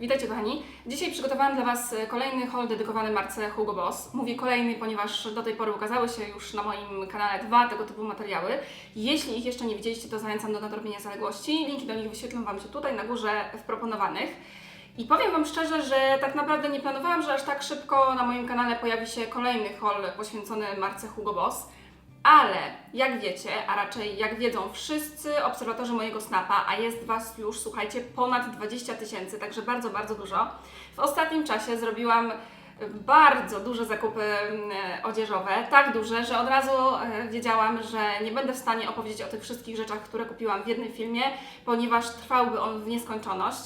Witajcie kochani. Dzisiaj przygotowałam dla Was kolejny haul dedykowany marce Hugo Boss. Mówię kolejny, ponieważ do tej pory ukazały się już na moim kanale dwa tego typu materiały. Jeśli ich jeszcze nie widzieliście, to zachęcam do nadrobienia zaległości. Linki do nich wyświetlę Wam się tutaj na górze w proponowanych. I powiem Wam szczerze, że tak naprawdę nie planowałam, że aż tak szybko na moim kanale pojawi się kolejny haul poświęcony marce Hugo Boss. Ale jak wiecie, a raczej jak wiedzą wszyscy obserwatorzy mojego Snapa, a jest Was już, słuchajcie, ponad 20 tysięcy, także bardzo, bardzo dużo. W ostatnim czasie zrobiłam bardzo duże zakupy mm, odzieżowe, tak duże, że od razu e, wiedziałam, że nie będę w stanie opowiedzieć o tych wszystkich rzeczach, które kupiłam w jednym filmie, ponieważ trwałby on w nieskończoność.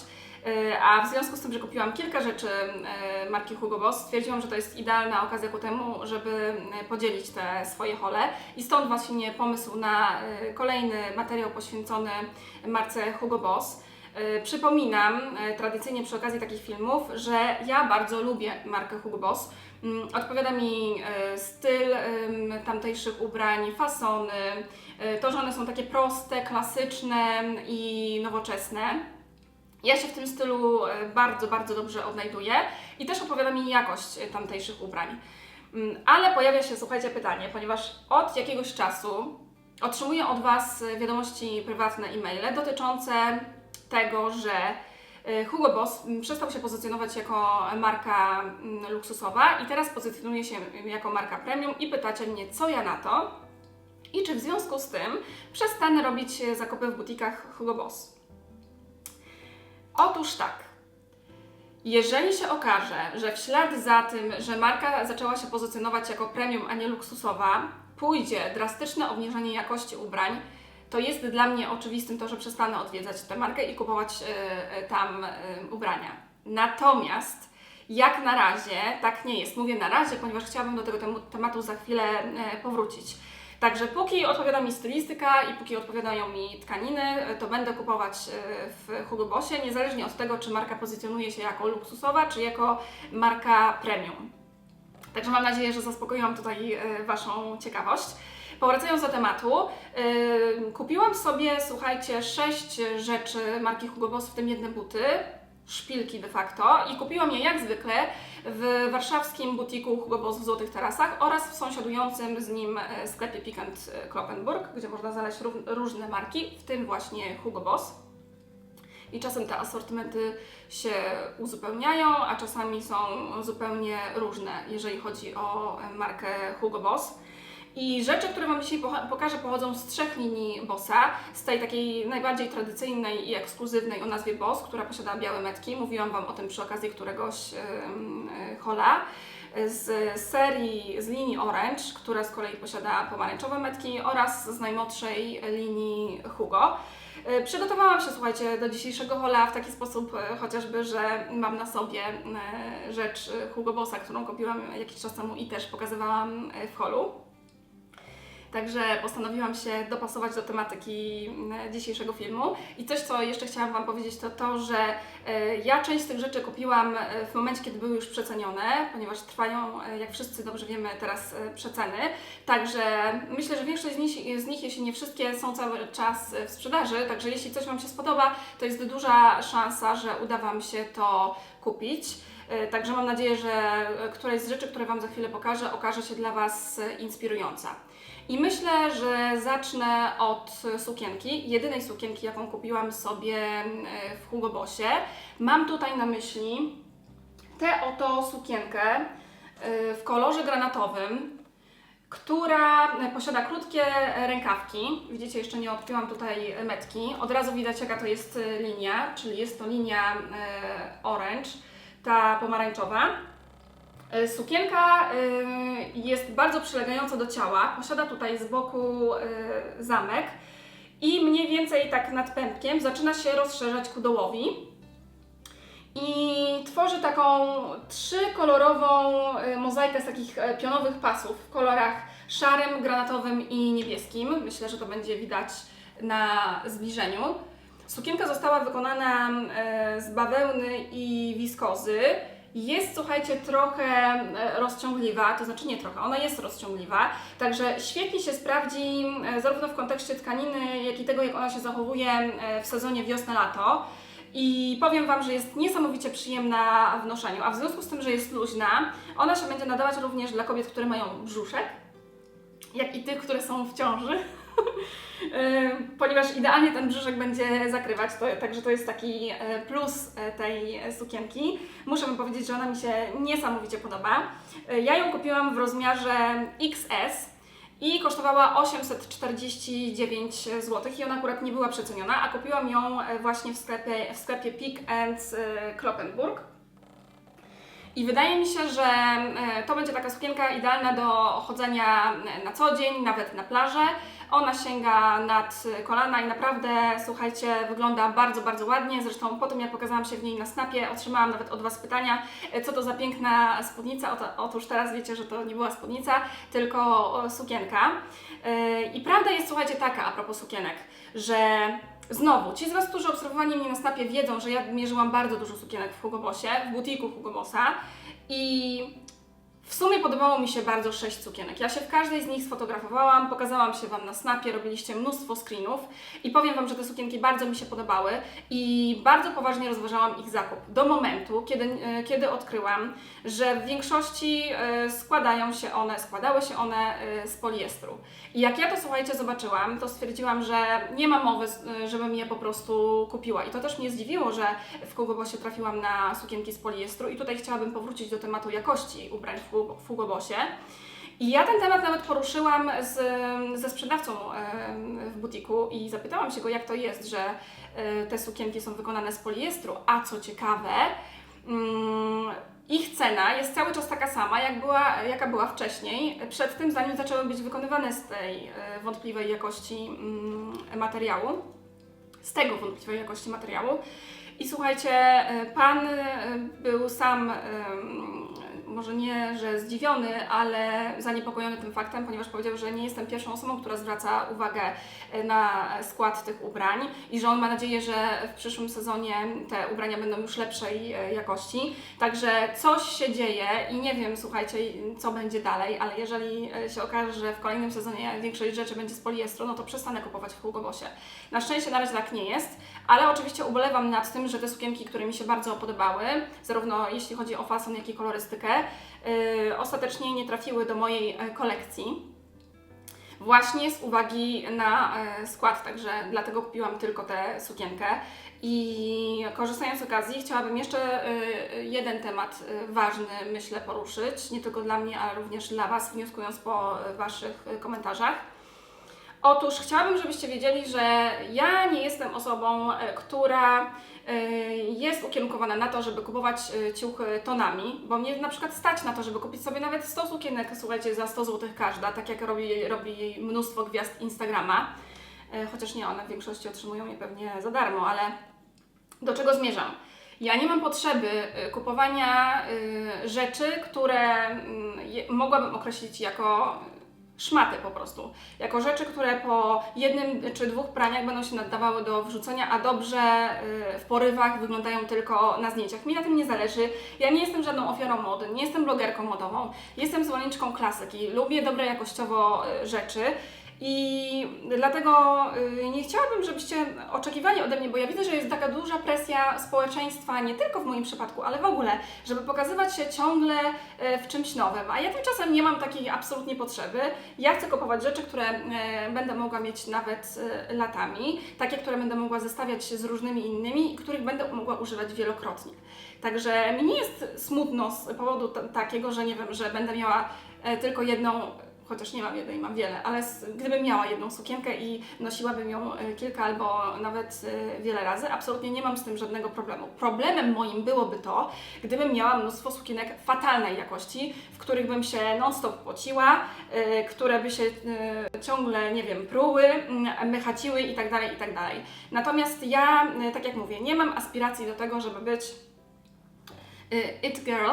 E, A w związku z tym, że kupiłam kilka rzeczy e, marki Hugo Boss, stwierdziłam, że to jest idealna okazja ku temu, żeby e, podzielić te swoje hole. I stąd właśnie pomysł na kolejny materiał poświęcony marce Hugo Boss. Przypominam tradycyjnie przy okazji takich filmów, że ja bardzo lubię markę Hugo Boss. Mm, Odpowiada mi styl tamtejszych ubrań, fasony, to, że one są takie proste, klasyczne i nowoczesne. Ja się w tym stylu e, bardzo, bardzo dobrze odnajduję i też opowiada mi jakość e, tamtejszych ubrań. Mm, Ale pojawia się, słuchajcie, pytanie, ponieważ od jakiegoś czasu otrzymuję od Was e, wiadomości prywatne e-maile dotyczące tego, że Hugo Boss mm, przestał się pozycjonować jako marka mm, luksusowa i teraz pozycjonuje się jako marka premium i pytacie mnie, co ja na to i czy w związku z tym przestanę robić zakupy w butikach Hugo Boss. Otóż tak. Jeżeli się okaże, że w ślad za tym, że marka zaczęła się pozycjonować jako premium, a nie luksusowa, pójdzie drastyczne obniżenie jakości ubrań, to jest dla mnie oczywistym to, że przestanę odwiedzać tę markę i kupować e, tam e, ubrania. Natomiast jak na razie tak nie jest. Mówię na razie, ponieważ chciałabym do tego tematu za chwilę e, powrócić. Także póki odpowiada mi stylistyka i póki odpowiadają mi tkaniny, e, to będę kupować e, w Hugo Bossie, niezależnie od tego, czy marka pozycjonuje się jako luksusowa, czy jako marka premium. Także mam nadzieję, że zaspokoiłam tutaj e, Waszą ciekawość. Powracając do tematu, kupiłam sobie, słuchajcie, sześć rzeczy marki Hugo Boss, w tym jedne buty, szpilki de facto i kupiłam je jak zwykle w warszawskim butiku Hugo Boss w Złotych Tarasach oraz w sąsiadującym z nim e, sklepie Pikant Kloppenburg, gdzie można znaleźć ró- różne marki, w tym właśnie Hugo Boss. I czasem te asortymenty się uzupełniają, a czasami są zupełnie różne, jeżeli chodzi o e, markę Hugo Boss. I rzeczy, które Wam dzisiaj pokażę, pochodzą z trzech linii Bossa. Z tej takiej najbardziej tradycyjnej i ekskluzywnej o nazwie Boss, która posiada białe metki. Mówiłam Wam o tym przy okazji któregoś e, hola. Z serii, z linii Orange, która z kolei posiada pomarańczowe metki oraz z najmłodszej linii Hugo. E, Przygotowałam się, słuchajcie, do dzisiejszego hola w taki sposób e, chociażby, że mam na sobie rzecz Hugo Bossa, którą kupiłam jakiś czas temu i też pokazywałam w holu. Także postanowiłam się dopasować do tematyki mm, dzisiejszego filmu. I coś, co jeszcze chciałam Wam powiedzieć, to to, że e, ja część z tych rzeczy kupiłam e, w momencie, kiedy były już przecenione, ponieważ trwają, e, jak wszyscy dobrze wiemy, teraz przeceny. Także myślę, że większość z nich, z nich, jeśli nie wszystkie, są cały czas w sprzedaży. Także jeśli coś Wam się spodoba, to jest duża szansa, że uda Wam się to kupić. Także mam nadzieję, że któraś z rzeczy, które Wam za chwilę pokażę, okaże się dla Was inspirująca. I myślę, że zacznę od sukienki, jedynej sukienki, jaką kupiłam sobie e, w Hugo Bossie. Mam tutaj na myśli tę oto sukienkę e, w kolorze granatowym, która posiada krótkie rękawki. Widzicie, jeszcze nie odpiłam tutaj metki. Od razu widać, jaka to jest linia, czyli jest to linia e, orange, ta pomarańczowa. E, Sukienka jest bardzo przylegająca do ciała, posiada tutaj z boku e, zamek i mniej więcej tak nad pępkiem zaczyna się rozszerzać ku dołowi i tworzy taką trzykolorową e, mozaikę z takich pionowych pasów w kolorach szarym, granatowym i niebieskim. Myślę, że to będzie widać na zbliżeniu. Sukienka została wykonana z bawełny i wiskozy. Jest, słuchajcie, trochę e, rozciągliwa, to znaczy nie trochę, ona jest rozciągliwa, także świetnie się sprawdzi e, zarówno w kontekście tkaniny, jak i tego, jak ona się zachowuje e, w sezonie wiosna-lato. i powiem Wam, że jest niesamowicie przyjemna w noszeniu, a w związku z tym, że jest luźna, ona się będzie nadawać również dla kobiet, które mają brzuszek, jak i tych, które są w ciąży. Ponieważ idealnie ten brzuszek będzie zakrywać, to, także to jest taki e, plus e, tej sukienki. Muszę Wam powiedzieć, że ona mi się niesamowicie podoba. E, Ja ją kupiłam w rozmiarze XS i kosztowała 849 zł i ona akurat nie była przeceniona, a kupiłam ją właśnie w sklepie, w sklepie Peak and Kloppenburg. I wydaje mi się, że to będzie taka sukienka idealna do chodzenia na co dzień, nawet na plażę. Ona sięga nad kolana i naprawdę, słuchajcie, wygląda bardzo, bardzo ładnie. Zresztą po tym, jak pokazałam się w niej na snapie, otrzymałam nawet od Was pytania, e, co to za piękna spódnica. Otóż teraz wiecie, że to nie była spódnica, tylko sukienka. E, I prawda jest, słuchajcie, taka a propos sukienek, że Znowu, ci z Was, którzy obserwowali mnie na snapie wiedzą, że ja mierzyłam bardzo dużo sukienek w Hugo Bossie, w butiku Hugo Bossa i w sumie podobało mi się bardzo sześć sukienek. Ja się w każdej z nich sfotografowałam, pokazałam się Wam na snapie, robiliście mnóstwo screenów i powiem Wam, że te sukienki bardzo mi się podobały i bardzo poważnie rozważałam ich zakup. Do momentu, kiedy, e, kiedy odkryłam, że w większości e, składają się one, składały się one e, z poliestru. I jak ja to słuchajcie zobaczyłam, to stwierdziłam, że nie ma mowy, żebym je po prostu kupiła. I to też mnie zdziwiło, że w Hugo Bossie trafiłam na sukienki z poliestru i tutaj chciałabym powrócić do tematu jakości ubrań w I ja ten temat nawet poruszyłam z, ze sprzedawcą em, w butiku i zapytałam się go, jak to jest, że e, te sukienki są wykonane z poliestru, a co ciekawe, mm, ich cena jest cały czas taka sama, jak była, jaka była wcześniej, przed tym, zanim zaczęły być wykonywane z tej e, wątpliwej jakości mm, materiału, z tego wątpliwej jakości materiału. I słuchajcie, e, pan e, był sam, może nie, że zdziwiony, ale zaniepokojony tym faktem, ponieważ powiedział, że nie jestem pierwszą osobą, która zwraca uwagę e, na skład tych ubrań i że on ma nadzieję, że w przyszłym sezonie te ubrania będą już lepszej e, jakości. Także coś się dzieje i nie wiem, słuchajcie, co będzie dalej, ale jeżeli e, się okaże, że w kolejnym sezonie większość rzeczy będzie z poliestru, no to przestanę kupować w Hugo Bossie. Na szczęście na razie tak nie jest, ale oczywiście ubolewam nad tym, że te sukienki, które mi się bardzo podobały, zarówno jeśli chodzi o fason, jak i kolorystykę, yy, ostatecznie nie trafiły do mojej e, kolekcji. Właśnie z uwagi na e, skład, także dlatego kupiłam tylko tę sukienkę. I korzystając z okazji, chciałabym jeszcze e, jeden temat ważny, myślę, poruszyć, nie tylko dla mnie, ale również dla Was, wnioskując po Waszych komentarzach. Otóż chciałabym, żebyście wiedzieli, że ja nie jestem osobą, e, która e, jest ukierunkowana na to, żeby kupować e, ciuchy tonami, bo mnie na przykład stać na to, żeby kupić sobie nawet 100 sukienek, słuchajcie, za 100 zł każda, tak jak robi, robi mnóstwo gwiazd Instagrama. Chociaż nie, one w większości otrzymują je pewnie za darmo, ale do czego zmierzam? Ja nie mam potrzeby kupowania rzeczy, które mm, mogłabym określić jako szmaty po prostu. Jako rzeczy, które po jednym czy dwóch praniach będą się nadawały do wrzucenia, a dobrze y, w porywach wyglądają tylko na zdjęciach. Mi na tym nie zależy. Ja nie jestem żadną ofiarą mody, nie jestem blogerką modową. Jestem zwolenniczką klasyki. Lubię dobre jakościowo y, rzeczy. I dlatego y, nie chciałabym, żebyście oczekiwali ode mnie, bo ja widzę, że jest taka duża presja społeczeństwa, nie tylko w moim przypadku, ale w ogóle, żeby pokazywać się ciągle y, w czymś nowym. A ja tymczasem nie mam takiej absolutnie potrzeby. Ja chcę kupować rzeczy, które y, będę mogła mieć nawet latami, takie, które będę mogła zestawiać z różnymi innymi i których będę mogła używać wielokrotnie. Także mi nie jest smutno z powodu takiego, że nie wiem, że będę miała e, tylko jedną chociaż nie mam jednej, mam wiele, ale gdybym miała jedną sukienkę i nosiłabym ją e, kilka albo nawet e, wiele razy, absolutnie nie mam z tym żadnego problemu. Problemem moim byłoby to, gdybym miała mnóstwo sukienek fatalnej jakości, w których bym się non-stop pociła, e, które by się ciągle, nie wiem, pruły, mm, mychaciły i tak dalej, i tak. Natomiast ja, tak jak mówię, nie mam aspiracji do tego, żeby być it girl,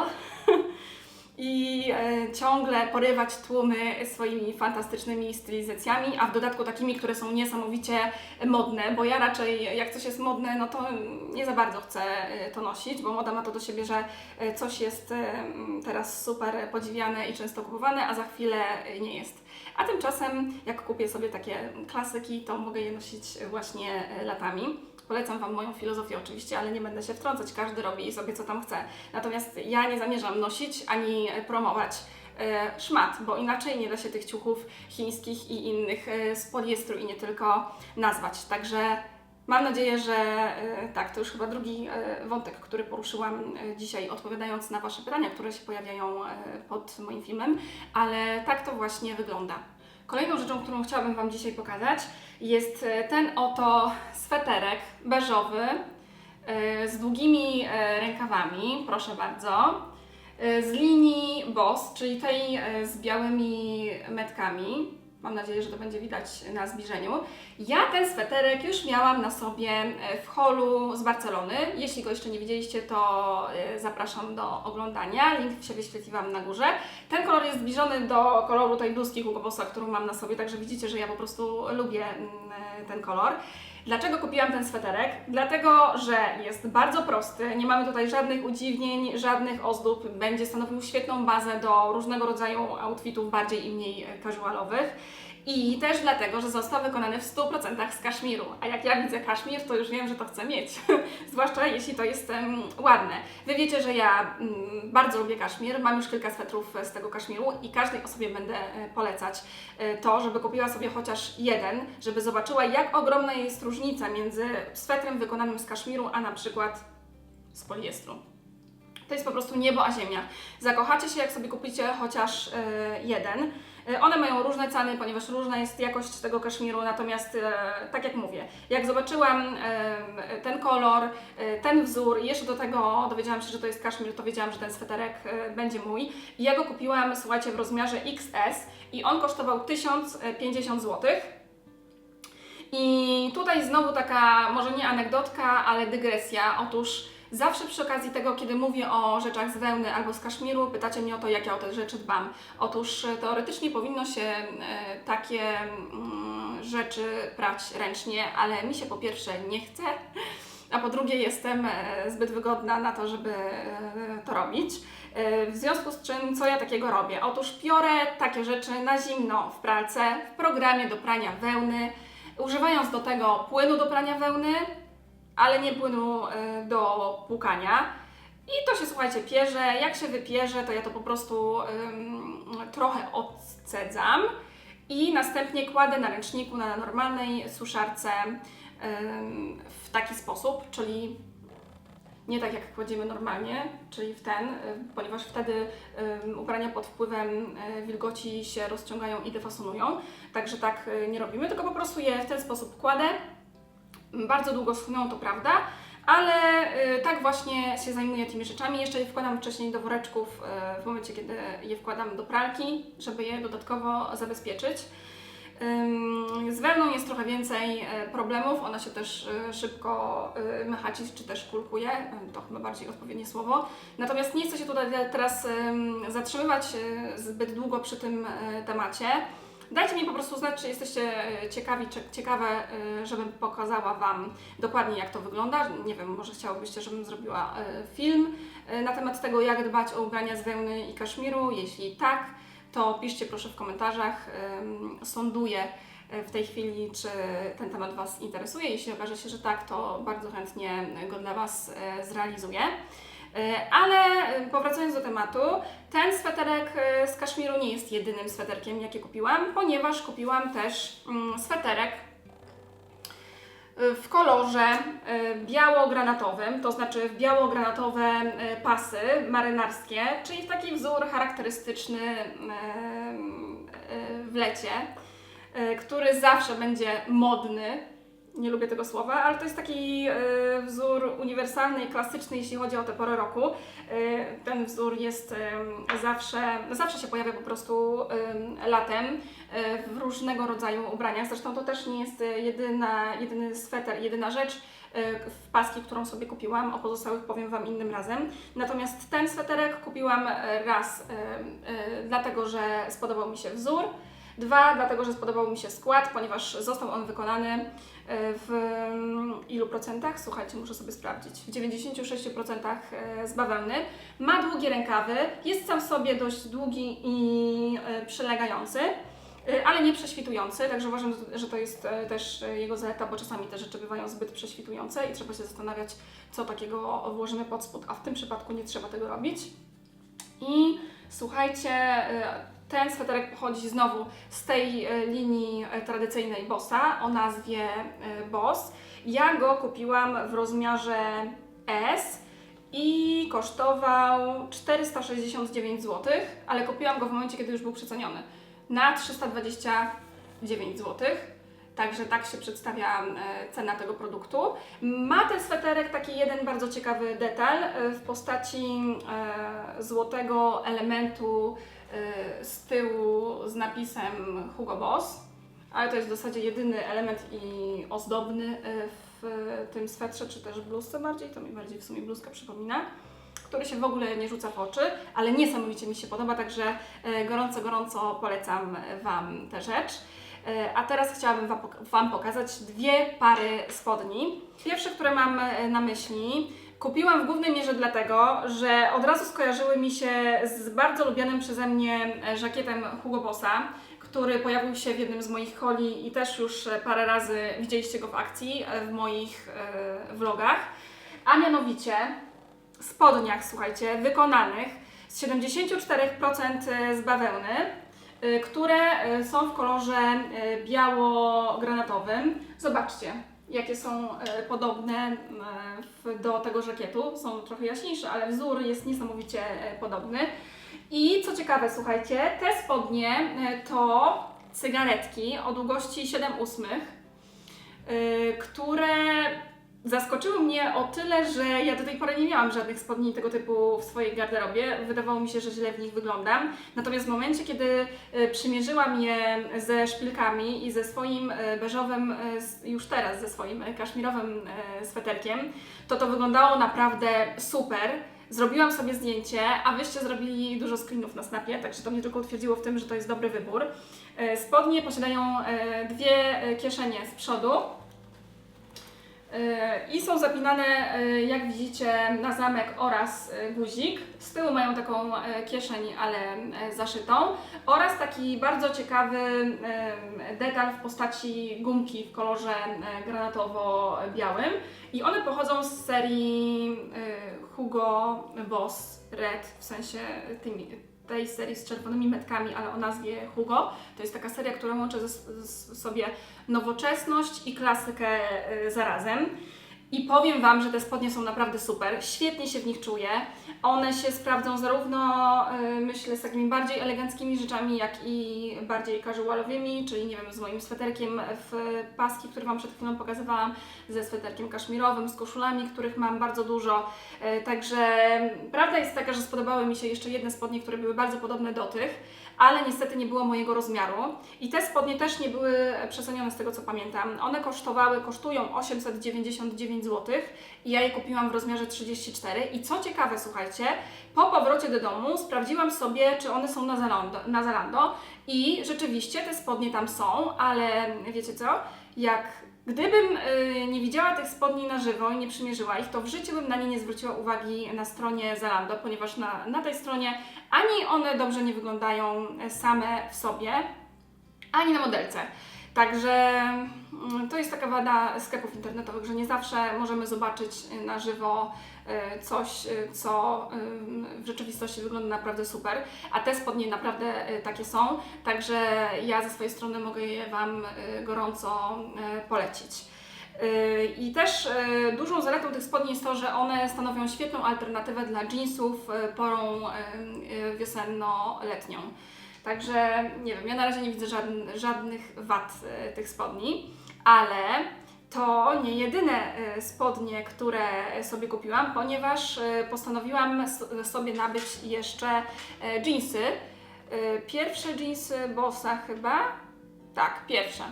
i e, ciągle porywać tłumy swoimi fantastycznymi stylizacjami, a w dodatku takimi, które są niesamowicie modne, bo ja raczej jak coś jest modne, no to nie za bardzo chcę e, to nosić, bo moda ma to do siebie, że e, coś jest teraz super podziwiane i często kupowane, a za chwilę nie jest. A tymczasem, jak kupię sobie takie klasyki, to mogę je nosić właśnie latami. Polecam Wam moją filozofię oczywiście, ale nie będę się wtrącać, każdy robi sobie co tam chce. Natomiast ja nie zamierzam nosić ani promować e, szmat, bo inaczej nie da się tych ciuchów chińskich i innych e, z poliestru i nie tylko nazwać. Także mam nadzieję, że e, tak, to już chyba drugi wątek, który poruszyłam dzisiaj, odpowiadając na Wasze pytania, które się pojawiają pod moim filmem, ale tak to właśnie wygląda. Kolejną rzeczą, którą chciałabym Wam dzisiaj pokazać, jest e, ten oto sweterek beżowy e, z długimi e, rękawami, proszę bardzo, z linii Boss, czyli tej z białymi metkami. Mam nadzieję, że to będzie widać na zbliżeniu. Ja ten sweterek już miałam na sobie e, w holu z Barcelony. Jeśli go jeszcze nie widzieliście, to e, zapraszam do oglądania. Link się wyświetli Wam na górze. Ten kolor jest zbliżony do koloru tej bluzki Hugo Bossa, którą mam na sobie, także widzicie, że ja po prostu lubię mm, e, ten kolor. Dlaczego kupiłam ten sweterek? Dlatego, że jest bardzo prosty, nie mamy tutaj żadnych udziwnień, żadnych ozdób, będzie stanowił świetną bazę do różnego rodzaju outfitów bardziej i mniej casualowych. I też dlatego, że został wykonany w 100% z kaszmiru. A jak ja widzę kaszmir, to już wiem, że to chcę mieć. Zwłaszcza jeśli to jest em, ładne. Wy wiecie, że ja mm, bardzo lubię kaszmir. Mam już kilka swetrów z tego kaszmiru i każdej osobie będę e, polecać e, to, żeby kupiła sobie chociaż jeden, żeby zobaczyła, jak ogromna jest różnica między swetrem wykonanym z kaszmiru, a na przykład z poliestru. To jest po prostu niebo a ziemia. Zakochacie się, jak sobie kupicie chociaż e, jeden. E, One mają różne ceny, ponieważ różna jest jakość tego kaszmiru, natomiast e, tak jak mówię, jak zobaczyłam ten kolor, e, ten wzór i jeszcze do tego dowiedziałam się, że to jest kaszmir, to wiedziałam, że ten sweterek będzie mój. I ja go kupiłam, słuchajcie, w rozmiarze XS i on kosztował 1050 zł. I tutaj znowu taka, może nie anegdotka, ale dygresja. Otóż zawsze przy okazji tego, kiedy mówię o rzeczach z wełny albo z kaszmiru, pytacie mnie o to, jak ja o te rzeczy dbam. Otóż e, teoretycznie powinno się e, takie mm, rzeczy prać ręcznie, ale mi się po pierwsze nie chce, a po drugie jestem e, zbyt wygodna na to, żeby to robić. W związku z czym, co ja takiego robię? Otóż piorę takie rzeczy na zimno w pralce, w programie do prania wełny, używając do tego płynu do prania wełny, ale nie płynu e, do płukania. I to się, słuchajcie, pierze. Jak się wypierze, to ja to po prostu ym, trochę odcedzam i następnie kładę na ręczniku, na normalnej suszarce ym, w taki sposób, czyli nie tak jak kładziemy normalnie, czyli w ten, y, ponieważ wtedy ym, ubrania pod wpływem y, wilgoci się rozciągają i defasonują. Także tak y, nie robimy, tylko po prostu je w ten sposób kładę. Bardzo długo schną, to prawda, ale y, tak właśnie się zajmuję tymi rzeczami. Jeszcze je wkładam wcześniej do woreczków y, w momencie, kiedy je wkładam do pralki, żeby je dodatkowo zabezpieczyć. Z wełną jest trochę więcej e, problemów, ona się też szybko mechaci czy też kulkuje, to chyba bardziej odpowiednie słowo. Natomiast nie chcę się tutaj teraz zatrzymywać zbyt długo przy tym temacie. Dajcie mi po prostu znać, czy jesteście e, ciekawi, czy ciekawe, e, żebym pokazała Wam dokładnie jak to wygląda. Nie wiem, może chciałobyście, żebym zrobiła e, film na temat tego, jak dbać o ubrania z wełny i kaszmiru. Jeśli tak, to piszcie proszę w komentarzach. Sąduję w tej chwili, czy ten temat Was interesuje. Jeśli okaże się, że tak, to bardzo chętnie go dla Was zrealizuję. E, Ale e, powracając do tematu, ten sweterek e, z kaszmiru nie jest jedynym sweterkiem, jaki kupiłam, ponieważ kupiłam też mm, sweterek w kolorze biało-granatowym, to znaczy w biało-granatowe pasy marynarskie, czyli w taki wzór charakterystyczny w lecie, który zawsze będzie modny. Nie lubię tego słowa, ale to jest taki e, wzór uniwersalny i klasyczny, jeśli chodzi o tę porę roku. E, Ten wzór jest zawsze, zawsze się pojawia po prostu latem e, w różnego rodzaju ubraniach. Zresztą to też nie jest jedyna, jedyny sweter, jedyna rzecz, w paski, którą sobie kupiłam. O pozostałych powiem Wam innym razem. Natomiast ten sweterek kupiłam raz dlatego, że spodobał mi się wzór. Dwa, dlatego, że spodobał mi się skład, ponieważ został on wykonany e, w mm, ilu procentach? Słuchajcie, muszę sobie sprawdzić. W 96% e, z bawełny. Ma długie rękawy, jest sam w sobie dość długi i e, przylegający, e, ale nie prześwitujący, także uważam, że to jest też jego zaleta, bo czasami te rzeczy bywają zbyt prześwitujące i trzeba się zastanawiać, co takiego włożymy pod spód, a w tym przypadku nie trzeba tego robić. I słuchajcie, ten sweterek pochodzi znowu z tej e, linii e, tradycyjnej Bossa o nazwie e, Boss. Ja go kupiłam w rozmiarze S i kosztował 469 zł, ale kupiłam go w momencie, kiedy już był przeceniony na 329 zł. Także tak się przedstawia cena tego produktu. Ma ten sweterek taki jeden bardzo ciekawy detal w postaci złotego elementu z tyłu z napisem Hugo Boss, ale to jest w zasadzie jedyny element i ozdobny e, w tym swetrze, czy też bluzce bardziej, to mi bardziej w sumie bluzka przypomina, który się w ogóle nie rzuca w oczy, ale niesamowicie mi się podoba, także e, gorąco, gorąco polecam Wam tę rzecz. A teraz chciałabym Wam pok- Wam pokazać dwie pary spodni. Pierwsze, które mam na myśli, kupiłam w głównej mierze dlatego, że od razu skojarzyły mi się z bardzo lubianym przeze mnie e, żakietem Hugo Bossa, który pojawił się w jednym z moich holi i też już e, parę razy widzieliście go w akcji e, w moich vlogach. A mianowicie spodniach, słuchajcie, wykonanych z 74% z bawełny, które są w kolorze biało-granatowym. Zobaczcie, jakie są y, podobne w- do tego żakietu. Są trochę jaśniejsze, ale wzór jest niesamowicie y, podobny. I co ciekawe, słuchajcie, te spodnie to cygaretki o długości 7 ósmych, które zaskoczyły mnie o tyle, że ja do tej pory nie miałam żadnych spodni tego typu w swojej garderobie. Wydawało mi się, że źle w nich wyglądam. Natomiast w momencie, kiedy y, przymierzyłam je ze szpilkami i ze swoim y, beżowym, s- już teraz ze swoim kaszmirowym sweterkiem, to to wyglądało naprawdę super. Zrobiłam sobie zdjęcie, a wyście zrobili dużo screenów na snapie, także to mnie tylko utwierdziło w tym, że to jest dobry wybór. Spodnie posiadają dwie kieszenie z przodu, I są zapinane, yy, jak widzicie, na zamek oraz yy, guzik. Z tyłu mają taką kieszeń, ale zaszytą. Oraz taki bardzo ciekawy detal w postaci gumki w kolorze granatowo-białym. I one pochodzą z serii Hugo Boss Red, w sensie tymi, tej serii z czerwonymi metkami, ale o nazwie Hugo. To jest taka seria, która łączy ze, sobie nowoczesność i klasykę y, zarazem. I powiem Wam, że te spodnie są naprawdę super, świetnie się w nich czuję. One się sprawdzą zarówno, y, myślę, z takimi bardziej eleganckimi rzeczami, jak i bardziej casualowymi, czyli nie wiem, z moim sweterkiem w paski, który Wam przed chwilą pokazywałam, ze sweterkiem kaszmirowym, z koszulami, których mam bardzo dużo. Y, Także prawda jest taka, że spodobały mi się jeszcze jedne spodnie, które były bardzo podobne do tych, ale niestety nie było mojego rozmiaru. I te spodnie też nie były przecenione z tego co pamiętam. One kosztowały, kosztują 899 zł i ja je kupiłam w rozmiarze 34. I co ciekawe, słuchajcie, po powrocie do domu sprawdziłam sobie, czy one są na Zalando, na Zalando i rzeczywiście te spodnie tam są, ale wiecie co? Jak Gdybym y, nie widziała tych spodni na żywo i nie przymierzyła ich, to w życiu bym na nie nie zwróciła uwagi na stronie Zalando, ponieważ na, na tej stronie ani one dobrze nie wyglądają e, same w sobie, ani na modelce. Także mm, to jest taka wada sklepów internetowych, że nie zawsze możemy zobaczyć y, na żywo coś, y, co w rzeczywistości wygląda naprawdę super, a te spodnie naprawdę y, takie są, także ja ze swojej strony mogę je Wam gorąco polecić. I też dużą zaletą tych spodni jest to, że one stanowią świetną alternatywę dla jeansów porą wiosenno-letnią. Także nie wiem, ja na razie nie widzę żadn, żadnych wad tych spodni, ale to nie jedyne y, spodnie, które sobie kupiłam, ponieważ y, postanowiłam sobie nabyć jeszcze jeansy. Y, Pierwsze jeansy Bossa chyba, tak, pierwsze.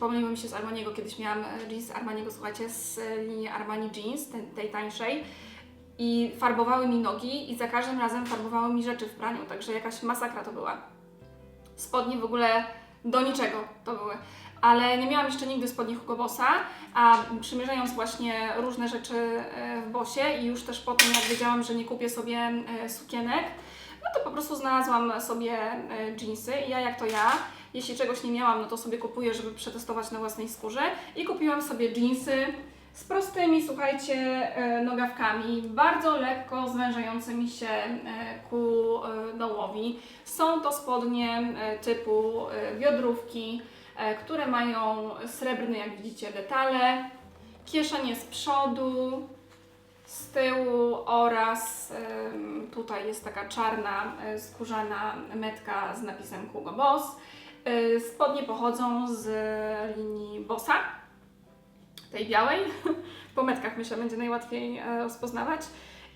pomyliły mi się z Armaniego. Kiedyś miałam e, jeans Armaniego, słuchajcie, z e, linii Armani Jeans, tej tańszej. I farbowały mi nogi i za każdym razem farbowały mi rzeczy w praniu, także jakaś masakra to była. Spodnie w ogóle do niczego to były. Ale nie miałam jeszcze nigdy spodni Hugo Bossa, a przymierzając właśnie różne rzeczy e, w Bosie i już też po tym, jak wiedziałam, że nie kupię sobie e, sukienek, no to po prostu znalazłam sobie e, jeansy i ja jak to ja, jeśli czegoś nie miałam, no to sobie kupuję, żeby przetestować na własnej skórze i kupiłam sobie jeansy z prostymi, słuchajcie, nogawkami, bardzo lekko zwężającymi się ku dołowi. Są to spodnie typu biodrówki, które mają srebrne, jak widzicie, detale, kieszenie z przodu, z tyłu oraz tutaj jest taka czarna e, skórzana metka z napisem Hugo Boss. E, Spodnie pochodzą z linii Bossa, tej białej. Po metkach myślę będzie najłatwiej e, rozpoznawać.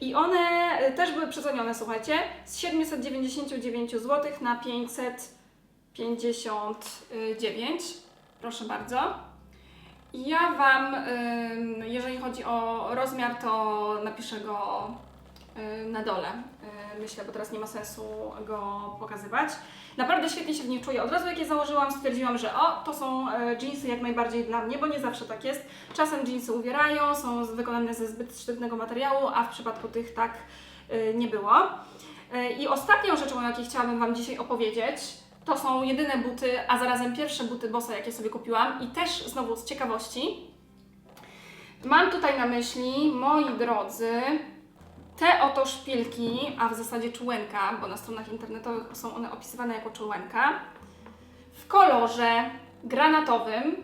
I one e, też były przecenione, słuchajcie, z 799 zł na 559. Proszę bardzo. Ja Wam, jeżeli chodzi o rozmiar, to napiszę go na dole. Myślę, bo teraz nie ma sensu go pokazywać. Naprawdę świetnie się w nich czuję. Od razu jak je założyłam, stwierdziłam, że o, to są e, jeansy jak najbardziej dla mnie, bo nie zawsze tak jest. Czasem jeansy uwierają, są wykonane ze zbyt sztywnego materiału, a w przypadku tych tak y, nie było. Y, I ostatnią rzeczą, o jakiej chciałabym Wam dzisiaj opowiedzieć, to są jedyne buty, a zarazem pierwsze buty Bossa, jakie sobie kupiłam i też znowu z ciekawości. Mam tutaj na myśli, moi drodzy, te oto szpilki, a w zasadzie czułenka, bo na stronach internetowych są one opisywane jako czułenka, w kolorze granatowym,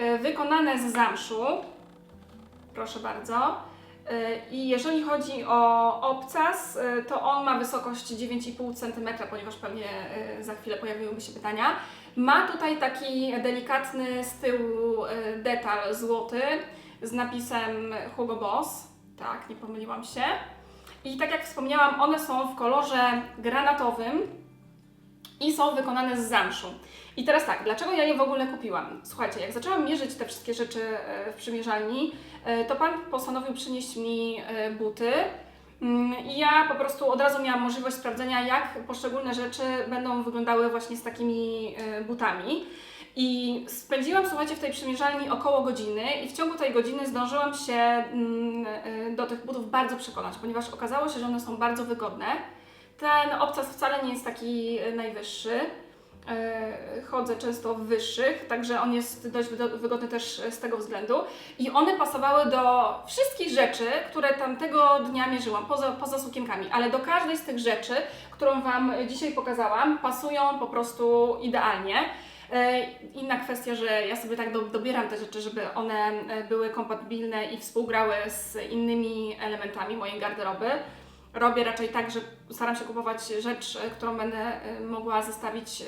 y, wykonane z zamszu. Proszę bardzo. Y, I jeżeli chodzi o obcas, y, to on ma wysokość 9,5 cm, ponieważ pewnie y, za chwilę pojawiłyby się pytania. Ma tutaj taki delikatny z tyłu detal złoty z napisem Hugo Boss. Tak, nie pomyliłam się. I tak jak wspomniałam, one są w kolorze granatowym i są wykonane z zamszu. I teraz tak, dlaczego ja je w ogóle kupiłam? Słuchajcie, jak zaczęłam mierzyć te wszystkie rzeczy e, w przymierzalni, e, to pan postanowił przynieść mi e, buty. Mm, I ja po prostu od razu miałam możliwość sprawdzenia, jak poszczególne rzeczy będą wyglądały właśnie z takimi butami. I spędziłam, słuchajcie, w tej przymierzalni około godziny i w ciągu tej godziny zdążyłam się mm, do tych butów bardzo przekonać, ponieważ okazało się, że one są bardzo wygodne. Ten obcas wcale nie jest taki najwyższy. E, Chodzę często w wyższych, także on jest dość wygodny też z tego względu. I one pasowały do wszystkich rzeczy, które tamtego dnia mierzyłam, poza, poza sukienkami, ale do każdej z tych rzeczy, którą Wam dzisiaj pokazałam, pasują po prostu idealnie. E, Inna kwestia, że ja sobie tak do, dobieram te rzeczy, żeby one e, były kompatybilne i współgrały z innymi elementami mojej garderoby. Robię raczej tak, że staram się kupować rzecz, e, którą będę e, mogła zestawić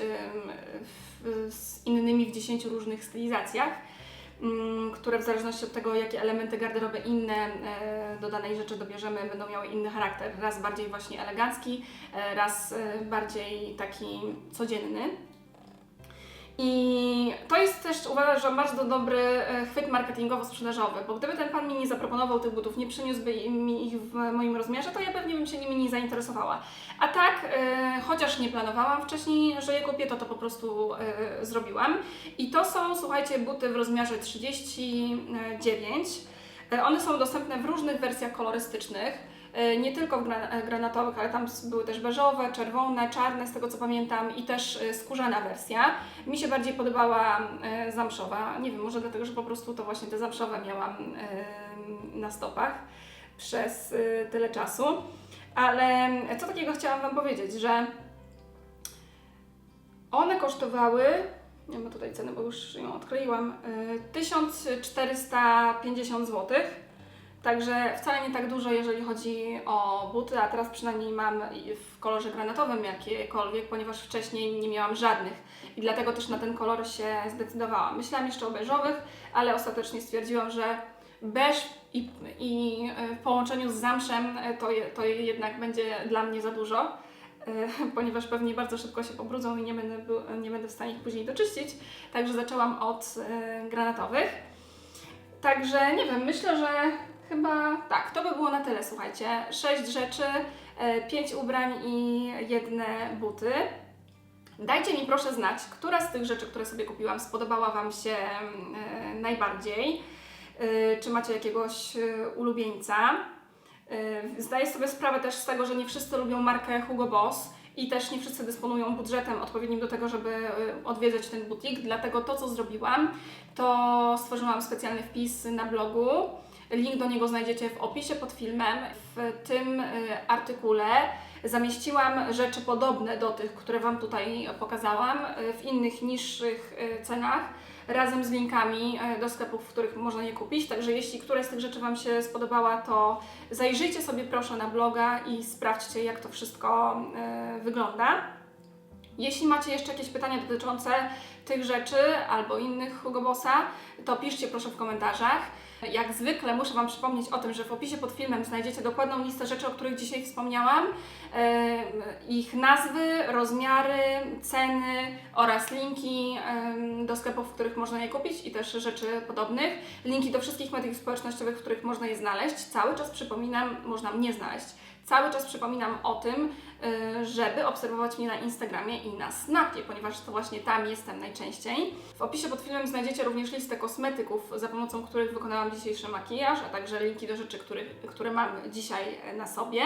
z innymi w 10 różnych stylizacjach, mm, które w zależności od tego, jakie elementy garderoby inne e, do danej rzeczy dobierzemy, będą miały inny charakter. Raz bardziej właśnie elegancki, raz bardziej taki codzienny. I to jest też, uważam, bardzo dobry e, chwyt marketingowo-sprzedażowy, bo gdyby ten pan mi nie zaproponował tych butów, nie przyniósłby mi ich w moim rozmiarze, to ja pewnie bym się nimi nie zainteresowała. A tak, e, chociaż nie planowałam wcześniej, że je kupię, to to po prostu e, zrobiłam. I to są, słuchajcie, buty w rozmiarze 39. E, One są dostępne w różnych wersjach kolorystycznych. E, Nie tylko w e, granatowych, ale tam były też beżowe, czerwone, czarne, z tego co pamiętam, i też e, skórzana wersja. Mi się bardziej podobała zamszowa. Nie wiem, może dlatego, że po prostu to właśnie te zamszowe miałam na stopach przez tyle czasu. Ale co takiego chciałam Wam powiedzieć, że one kosztowały, nie ma tutaj ceny, bo już ją odkleiłam, e, 1450 zł. Także wcale nie tak dużo, jeżeli chodzi o buty, a teraz przynajmniej mam w kolorze granatowym jakiekolwiek, ponieważ wcześniej nie miałam żadnych i dlatego też na ten kolor się zdecydowałam. Myślałam jeszcze o beżowych, ale ostatecznie stwierdziłam, że beż i, i e, w połączeniu z zamszem e, to, to jednak będzie dla mnie za dużo. y, ponieważ pewnie bardzo szybko się pobrudzą i nie będę, nie będę w stanie ich później doczyścić. Także zaczęłam od granatowych. Także nie wiem, myślę, że chyba tak, to by było na tyle, słuchajcie. Sześć rzeczy, y, pięć ubrań i jedne buty. Dajcie mi proszę znać, która z tych rzeczy, które sobie kupiłam, spodobała Wam się e, najbardziej. E, czy macie jakiegoś e, ulubieńca? E, zdaję sobie sprawę też z tego, że nie wszyscy lubią markę Hugo Boss i też nie wszyscy dysponują budżetem odpowiednim do tego, żeby e, odwiedzać ten butik. Dlatego to, co zrobiłam, to stworzyłam specjalny wpis na blogu. Link do niego znajdziecie w opisie pod filmem. W tym e, artykule zamieściłam rzeczy podobne do tych, które Wam tutaj pokazałam, e, w innych niższych e, cenach, razem z linkami do sklepów, w których można je kupić. Także jeśli któraś z tych rzeczy Wam się spodobała, to zajrzyjcie sobie proszę na bloga i sprawdźcie, jak to wszystko wygląda. Jeśli macie jeszcze jakieś pytania dotyczące tych rzeczy albo innych Hugo Bossa, to piszcie proszę w komentarzach. Jak zwykle muszę Wam przypomnieć o tym, że w opisie pod filmem znajdziecie dokładną listę rzeczy, o których dzisiaj wspomniałam, ich nazwy, rozmiary, ceny oraz linki do sklepów, w których można je kupić i też rzeczy podobnych. Linki do wszystkich mediów społecznościowych, w których można je znaleźć. Cały czas przypominam, można mnie znaleźć. Cały czas przypominam o tym, żeby obserwować mnie na Instagramie i na Snapie, ponieważ to właśnie tam jestem najczęściej. W opisie pod filmem znajdziecie również listę kosmetyków, za pomocą których wykonałam dzisiejszy makijaż, a także linki do rzeczy, których, które mam dzisiaj na sobie.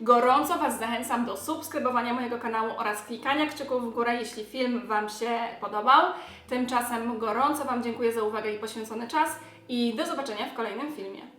Gorąco Was zachęcam do subskrybowania mojego kanału oraz klikania kciuków w górę, jeśli film Wam się podobał. Tymczasem gorąco Wam dziękuję za uwagę i poświęcony czas i do zobaczenia w kolejnym filmie.